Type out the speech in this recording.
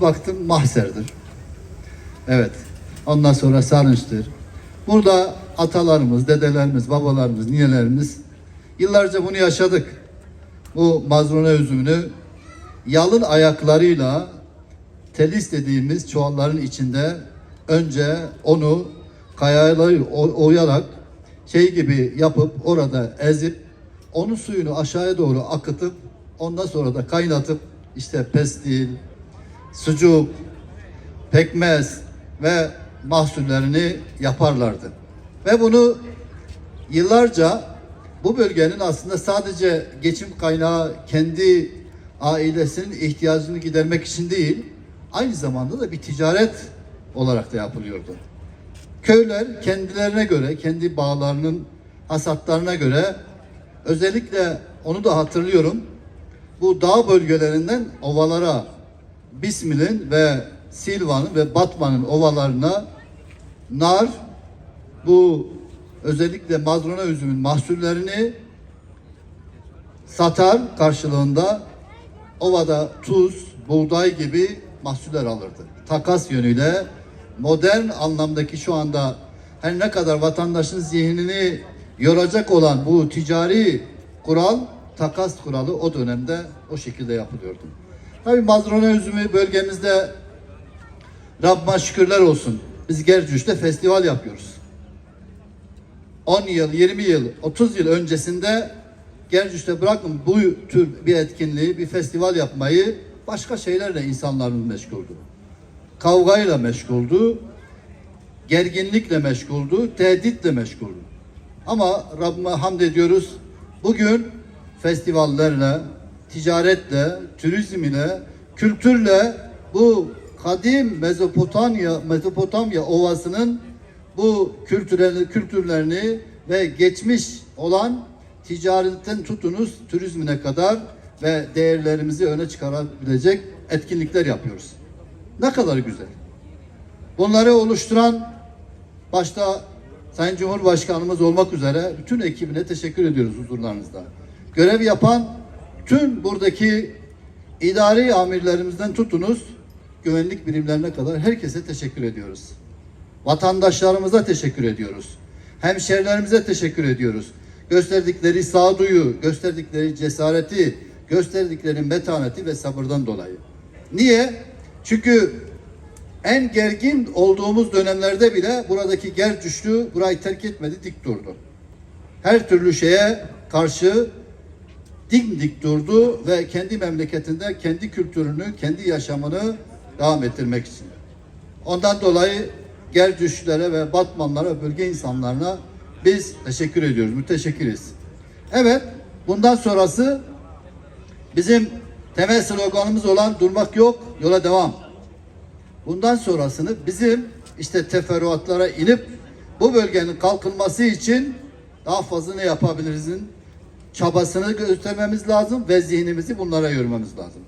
Baktım Mahser'dir. Evet. Ondan sonra Sarınç'tır. Burada atalarımız, dedelerimiz, babalarımız, ninelerimiz yıllarca bunu yaşadık. Bu mazruna üzümünü yalın ayaklarıyla telis dediğimiz çuvalların içinde önce onu kayaları oyarak şey gibi yapıp orada ezip onun suyunu aşağıya doğru akıtıp ondan sonra da kaynatıp işte pestil, sucuk, pekmez ve mahsullerini yaparlardı. Ve bunu yıllarca bu bölgenin aslında sadece geçim kaynağı kendi ailesinin ihtiyacını gidermek için değil, aynı zamanda da bir ticaret olarak da yapılıyordu. Köyler kendilerine göre, kendi bağlarının hasatlarına göre özellikle onu da hatırlıyorum. Bu dağ bölgelerinden ovalara Bismil'in ve Silvan'ın ve Batman'ın ovalarına nar bu özellikle mazruna üzümün mahsullerini satar karşılığında ovada tuz, buğday gibi mahsuller alırdı. Takas yönüyle modern anlamdaki şu anda her ne kadar vatandaşın zihnini yoracak olan bu ticari kural, takas kuralı o dönemde o şekilde yapılıyordu. Tabii mazrona üzümü bölgemizde Rabbime şükürler olsun. Biz Gercüş'te festival yapıyoruz. 10 yıl, 20 yıl, 30 yıl öncesinde Gercüş'te bırakın bu tür bir etkinliği, bir festival yapmayı başka şeylerle insanların meşguldü. Kavgayla meşguldü, gerginlikle meşguldü, tehditle meşguldü. Ama Rabbime hamd ediyoruz. Bugün festivallerle, ticaretle, turizm ile, kültürle bu kadim Mezopotamya, Mezopotamya ovasının bu kültürel, kültürlerini ve geçmiş olan ticaretten tutunuz turizmine kadar ve değerlerimizi öne çıkarabilecek etkinlikler yapıyoruz. Ne kadar güzel. Bunları oluşturan başta Sayın Cumhurbaşkanımız olmak üzere bütün ekibine teşekkür ediyoruz huzurlarınızda. Görev yapan tüm buradaki idari amirlerimizden tutunuz güvenlik birimlerine kadar herkese teşekkür ediyoruz. Vatandaşlarımıza teşekkür ediyoruz. Hemşerilerimize teşekkür ediyoruz. Gösterdikleri sağduyu, gösterdikleri cesareti, gösterdikleri metaneti ve sabırdan dolayı. Niye? Çünkü en gergin olduğumuz dönemlerde bile buradaki Gercüşlü burayı terk etmedi, dik durdu. Her türlü şeye karşı dimdik durdu ve kendi memleketinde kendi kültürünü, kendi yaşamını devam ettirmek için. Ondan dolayı Gercüşlülere ve Batmanlara, bölge insanlarına biz teşekkür ediyoruz, müteşekkiriz. Evet, bundan sonrası bizim temel sloganımız olan durmak yok, yola devam. Bundan sonrasını bizim işte teferruatlara inip bu bölgenin kalkınması için daha fazla ne yapabilirizin çabasını göstermemiz lazım ve zihnimizi bunlara yormamız lazım.